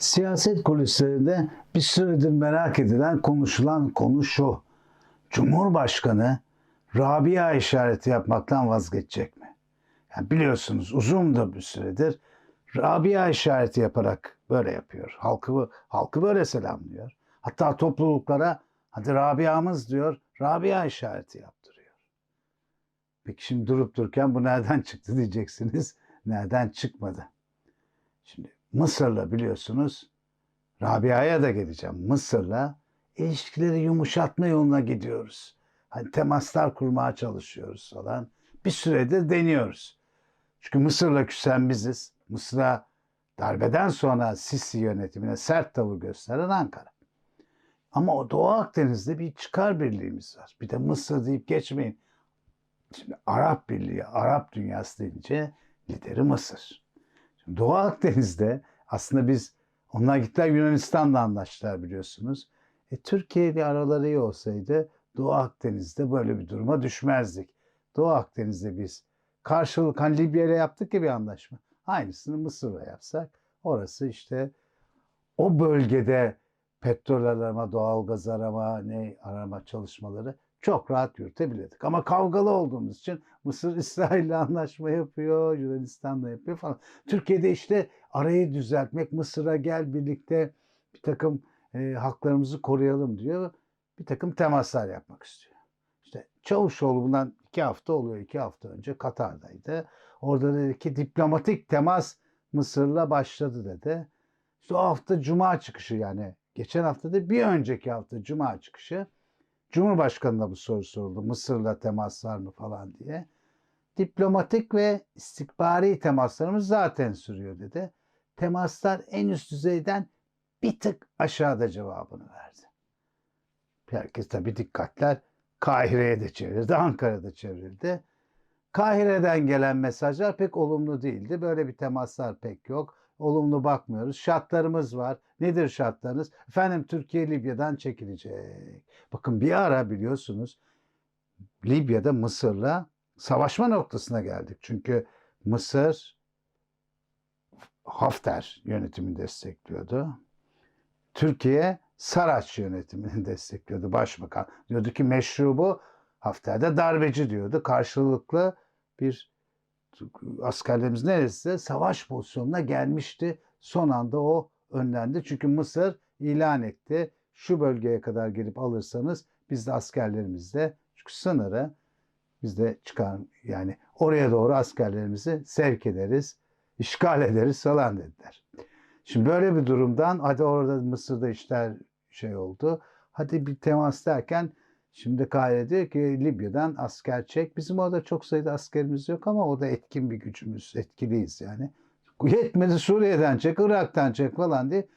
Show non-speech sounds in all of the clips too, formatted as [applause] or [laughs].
Siyaset kulislerinde bir süredir merak edilen konuşulan konu şu. Cumhurbaşkanı Rabia işareti yapmaktan vazgeçecek mi? Yani biliyorsunuz uzun da bir süredir Rabia işareti yaparak böyle yapıyor. Halkı halkı böyle selamlıyor. Hatta topluluklara hadi Rabia'mız diyor. Rabia işareti yaptırıyor. Peki şimdi durup dururken bu nereden çıktı diyeceksiniz. Nereden çıkmadı? Şimdi Mısır'la biliyorsunuz Rabia'ya da geleceğim. Mısır'la ilişkileri yumuşatma yoluna gidiyoruz. Hani temaslar kurmaya çalışıyoruz falan. Bir süredir deniyoruz. Çünkü Mısır'la küsen biziz. Mısır'a darbeden sonra Sisi yönetimine sert tavır gösteren Ankara. Ama o Doğu Akdeniz'de bir çıkar birliğimiz var. Bir de Mısır deyip geçmeyin. Şimdi Arap Birliği, Arap dünyası deyince lideri Mısır. Doğu Akdeniz'de aslında biz onlar gittiler Yunanistan'la anlaştılar biliyorsunuz. E, Türkiye ile araları iyi olsaydı Doğu Akdeniz'de böyle bir duruma düşmezdik. Doğu Akdeniz'de biz karşılık hani Libya ile yaptık ya bir anlaşma. Aynısını Mısır'la yapsak orası işte o bölgede petrol arama, doğal gaz arama, ne arama çalışmaları çok rahat yürütebilirdik. Ama kavgalı olduğumuz için Mısır [laughs] İsrail'le anlaşma yapıyor, Yunanistan'la yapıyor falan. Türkiye'de işte arayı düzeltmek, Mısır'a gel birlikte bir takım e, haklarımızı koruyalım diyor. Bir takım temaslar yapmak istiyor. İşte Çavuşoğlu bundan iki hafta oluyor, iki hafta önce Katar'daydı. Orada dedi ki diplomatik temas Mısır'la başladı dedi. İşte o hafta Cuma çıkışı yani geçen hafta da bir önceki hafta Cuma çıkışı Cumhurbaşkanı'na bu soru soruldu. Mısır'la temas var mı falan diye. Diplomatik ve istikbari temaslarımız zaten sürüyor dedi. Temaslar en üst düzeyden bir tık aşağıda cevabını verdi. Herkes tabii dikkatler Kahire'ye de çevrildi, Ankara'da çevrildi. Kahire'den gelen mesajlar pek olumlu değildi. Böyle bir temaslar pek yok. Olumlu bakmıyoruz. Şartlarımız var. Nedir şartlarınız? Efendim Türkiye Libya'dan çekilecek. Bakın bir ara biliyorsunuz Libya'da Mısır'la savaşma noktasına geldik. Çünkü Mısır Hafter yönetimini destekliyordu. Türkiye Saraç yönetimini [laughs] destekliyordu başbakan. Diyordu ki meşrubu Hafter'de darbeci diyordu. Karşılıklı bir askerlerimiz neresi savaş pozisyonuna gelmişti. Son anda o önlendi. Çünkü Mısır ilan etti. Şu bölgeye kadar gelip alırsanız biz de askerlerimizle çünkü sınırı biz de çıkar yani oraya doğru askerlerimizi sevk ederiz, işgal ederiz falan dediler. Şimdi böyle bir durumdan hadi orada Mısır'da işler şey oldu. Hadi bir temas derken şimdi Kahire diyor ki Libya'dan asker çek. Bizim orada çok sayıda askerimiz yok ama o da etkin bir gücümüz. Etkiliyiz yani. Yetmedi Suriye'den çek, Irak'tan çek falan diye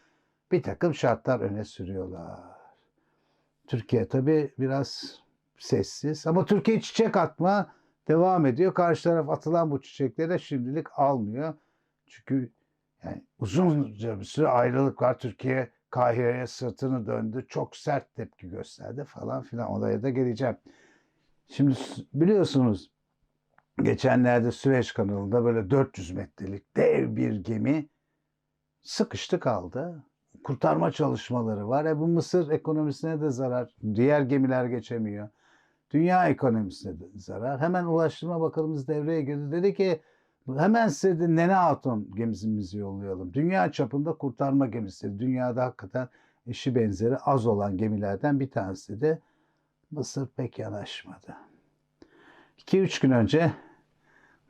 bir takım şartlar öne sürüyorlar. Türkiye tabii biraz sessiz ama Türkiye çiçek atma devam ediyor. Karşı taraf atılan bu çiçekleri şimdilik almıyor. Çünkü yani uzunca bir süre ayrılık var. Türkiye Kahire'ye sırtını döndü. Çok sert tepki gösterdi falan filan. Olaya da geleceğim. Şimdi biliyorsunuz geçenlerde Süveyş kanalında böyle 400 metrelik dev bir gemi sıkıştı kaldı. Kurtarma çalışmaları var. E bu Mısır ekonomisine de zarar. Diğer gemiler geçemiyor. Dünya ekonomisine de zarar. Hemen Ulaştırma Bakanımız devreye girdi. Dedi ki hemen size Nene Hatun gemimizi yollayalım. Dünya çapında kurtarma gemisi. Dünyada hakikaten eşi benzeri az olan gemilerden bir tanesi de Mısır pek yanaşmadı. 2-3 gün önce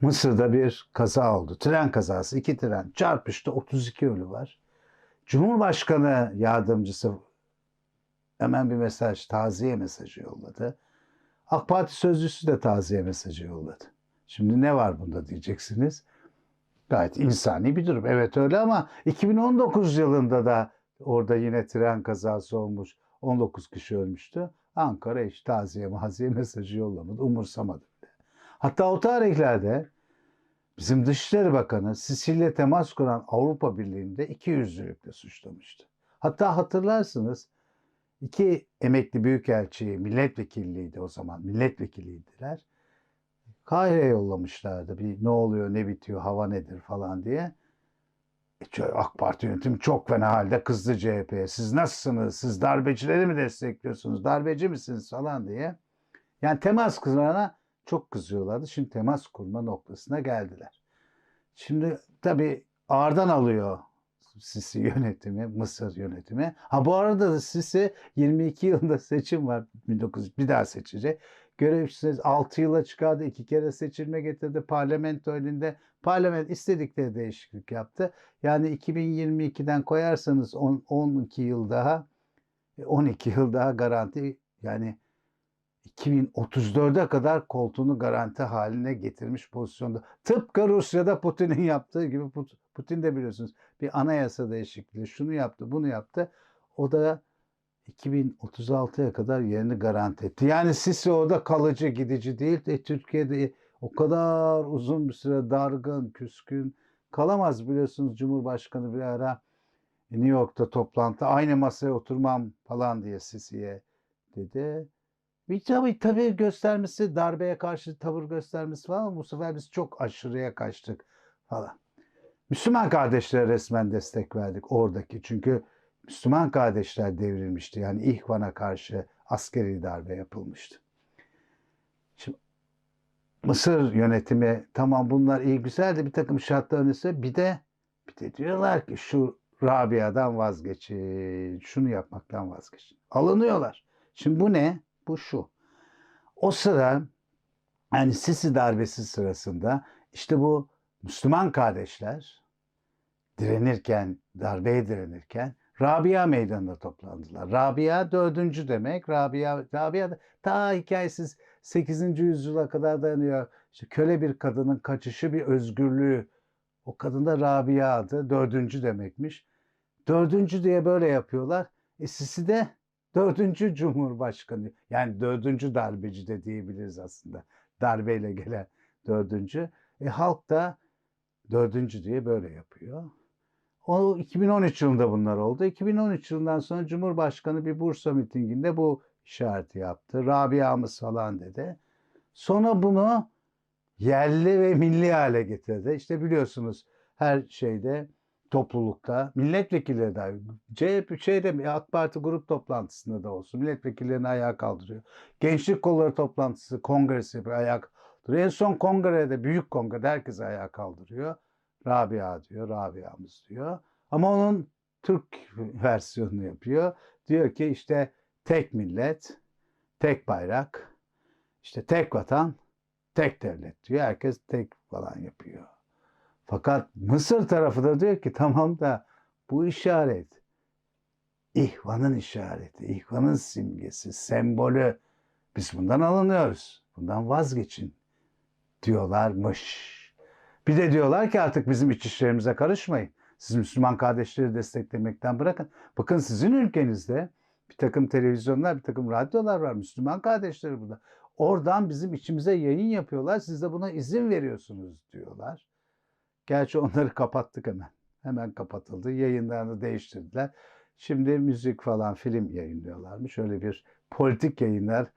Mısır'da bir kaza oldu. Tren kazası. iki tren çarpıştı. 32 ölü var. Cumhurbaşkanı yardımcısı hemen bir mesaj, taziye mesajı yolladı. AK Parti sözcüsü de taziye mesajı yolladı. Şimdi ne var bunda diyeceksiniz. Gayet insani bir durum. Evet öyle ama 2019 yılında da orada yine tren kazası olmuş. 19 kişi ölmüştü. Ankara hiç taziye maziye [laughs] mesajı yollamadı. Umursamadı bile. Hatta o tarihlerde bizim Dışişleri Bakanı Sicilya temas kuran Avrupa Birliği'nde iki yüzlülükle suçlamıştı. Hatta hatırlarsınız iki emekli büyükelçiyi milletvekilliydi o zaman. Milletvekiliydiler. Kahire'ye yollamışlardı. Bir ne oluyor, ne bitiyor, hava nedir falan diye. E, AK Parti yönetimi çok fena halde kızdı CHP'ye. Siz nasılsınız? Siz darbecileri mi destekliyorsunuz? Darbeci misiniz falan diye. Yani temas kurana çok kızıyorlardı. Şimdi temas kurma noktasına geldiler. Şimdi tabii ağırdan alıyor Sisi yönetimi, Mısır yönetimi. Ha bu arada da Sisi 22 yılında seçim var. 1900 bir daha seçecek. Görevsiz 6 yıla çıkardı. iki kere seçilme getirdi. Parlamento elinde. Parlament istedikleri değişiklik yaptı. Yani 2022'den koyarsanız 10, 12 yıl daha 12 yıl daha garanti yani 2034'e kadar koltuğunu garanti haline getirmiş pozisyonda. Tıpkı Rusya'da Putin'in yaptığı gibi Put- Putin de biliyorsunuz bir anayasa değişikliği şunu yaptı bunu yaptı. O da 2036'ya kadar yerini garanti etti. Yani Sisi orada kalıcı gidici değil. E, Türkiye'de o kadar uzun bir süre dargın, küskün kalamaz biliyorsunuz. Cumhurbaşkanı bir ara New York'ta toplantı aynı masaya oturmam falan diye Sisi'ye dedi. Bir tabii, tabii göstermesi, darbeye karşı tavır göstermesi falan bu sefer biz çok aşırıya kaçtık falan. Müslüman kardeşlere resmen destek verdik oradaki. Çünkü Müslüman kardeşler devrilmişti. Yani İhvan'a karşı askeri darbe yapılmıştı. Şimdi Mısır yönetimi tamam bunlar iyi güzel de bir takım şartlar önüse bir de bir de diyorlar ki şu Rabia'dan vazgeçin, şunu yapmaktan vazgeçin. Alınıyorlar. Şimdi bu ne? Bu şu. O sıra yani Sisi darbesi sırasında işte bu Müslüman kardeşler direnirken, darbeye direnirken Rabia meydanında toplandılar. Rabia dördüncü demek. Rabia, Rabia da ta hikayesiz 8. yüzyıla kadar dayanıyor. İşte köle bir kadının kaçışı bir özgürlüğü. O kadın da Rabia adı. Dördüncü demekmiş. Dördüncü diye böyle yapıyorlar. E Sisi de dördüncü cumhurbaşkanı. Yani dördüncü darbeci de diyebiliriz aslında. Darbeyle gelen dördüncü. E halk da dördüncü diye böyle yapıyor. O 2013 yılında bunlar oldu. 2013 yılından sonra Cumhurbaşkanı bir Bursa mitinginde bu işareti yaptı. Rabia'mız falan dedi. Sonra bunu yerli ve milli hale getirdi. İşte biliyorsunuz her şeyde toplulukta milletvekilleri dahi CHP şeyde AK Parti grup toplantısında da olsun milletvekillerini ayağa kaldırıyor. Gençlik kolları toplantısı kongresi yapıyor ayağa kaldırıyor. En son kongrede büyük kongrede herkes ayağa kaldırıyor. Rabia diyor, Rabia'mız diyor. Ama onun Türk [laughs] versiyonunu yapıyor. Diyor ki işte tek millet, tek bayrak, işte tek vatan, tek devlet diyor. Herkes tek falan yapıyor. Fakat Mısır tarafı da diyor ki tamam da bu işaret İhvan'ın işareti, İhvan'ın simgesi, sembolü. Biz bundan alınıyoruz. Bundan vazgeçin diyorlarmış. Bir de diyorlar ki artık bizim iç işlerimize karışmayın. Siz Müslüman kardeşleri desteklemekten bırakın. Bakın sizin ülkenizde bir takım televizyonlar, bir takım radyolar var. Müslüman kardeşleri burada. Oradan bizim içimize yayın yapıyorlar. Siz de buna izin veriyorsunuz diyorlar. Gerçi onları kapattık hemen. Hemen kapatıldı. Yayınlarını değiştirdiler. Şimdi müzik falan film yayınlıyorlarmış. Öyle bir politik yayınlar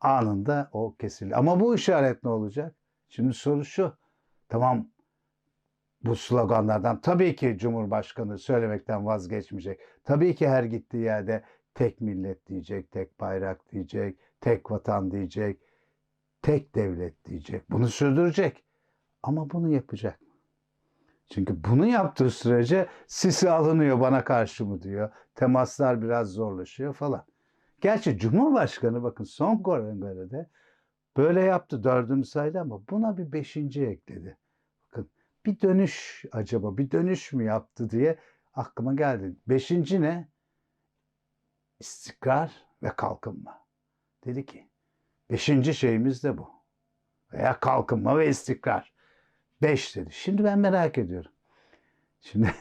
anında o kesildi. Ama bu işaret ne olacak? Şimdi soru şu. Tamam bu sloganlardan tabii ki Cumhurbaşkanı söylemekten vazgeçmeyecek. Tabii ki her gittiği yerde tek millet diyecek, tek bayrak diyecek, tek vatan diyecek, tek devlet diyecek. Bunu sürdürecek. Ama bunu yapacak mı? Çünkü bunu yaptığı sürece sisi alınıyor bana karşı mı diyor. Temaslar biraz zorlaşıyor falan. Gerçi Cumhurbaşkanı bakın son kongrede böyle yaptı dördüncü saydı ama buna bir beşinci ekledi. Bir dönüş acaba bir dönüş mü yaptı diye aklıma geldi. Beşinci ne? İstikrar ve kalkınma. Dedi ki beşinci şeyimiz de bu. Veya kalkınma ve istikrar. Beş dedi. Şimdi ben merak ediyorum. Şimdi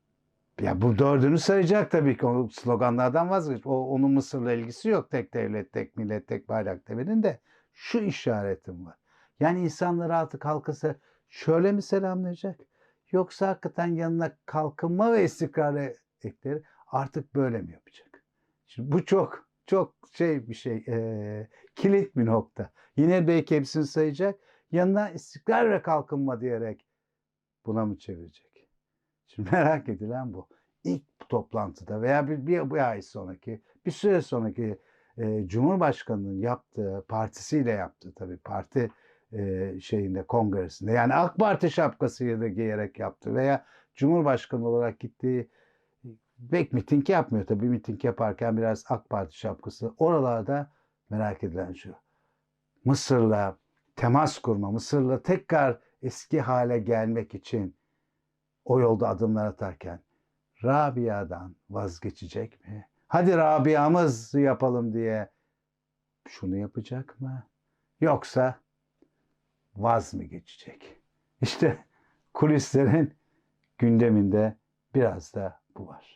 [laughs] ya bu dördünü sayacak tabii ki. O sloganlardan vazgeç. O, onun Mısır'la ilgisi yok. Tek devlet, tek millet, tek bayrak demenin de şu işaretim var. Yani insanlar artık halkası şöyle mi selamlayacak? Yoksa hakikaten yanına kalkınma ve istikrarı ekleri artık böyle mi yapacak? Şimdi bu çok çok şey bir şey e, kilit bir nokta. Yine belki hepsini sayacak. Yanına istikrar ve kalkınma diyerek buna mı çevirecek? Şimdi merak edilen bu. İlk toplantıda veya bir, bir, bir ay sonraki, bir süre sonraki e, Cumhurbaşkanı'nın yaptığı, partisiyle yaptığı tabii parti şeyinde kongresinde yani AK Parti şapkasıyla da giyerek yaptı veya Cumhurbaşkanı olarak gittiği pek miting yapmıyor tabii miting yaparken biraz AK Parti şapkası oralarda merak edilen şu Mısır'la temas kurma Mısır'la tekrar eski hale gelmek için o yolda adımlar atarken Rabia'dan vazgeçecek mi? Hadi Rabia'mız yapalım diye şunu yapacak mı? Yoksa vaz mı geçecek? İşte [laughs] kulislerin gündeminde biraz da bu var.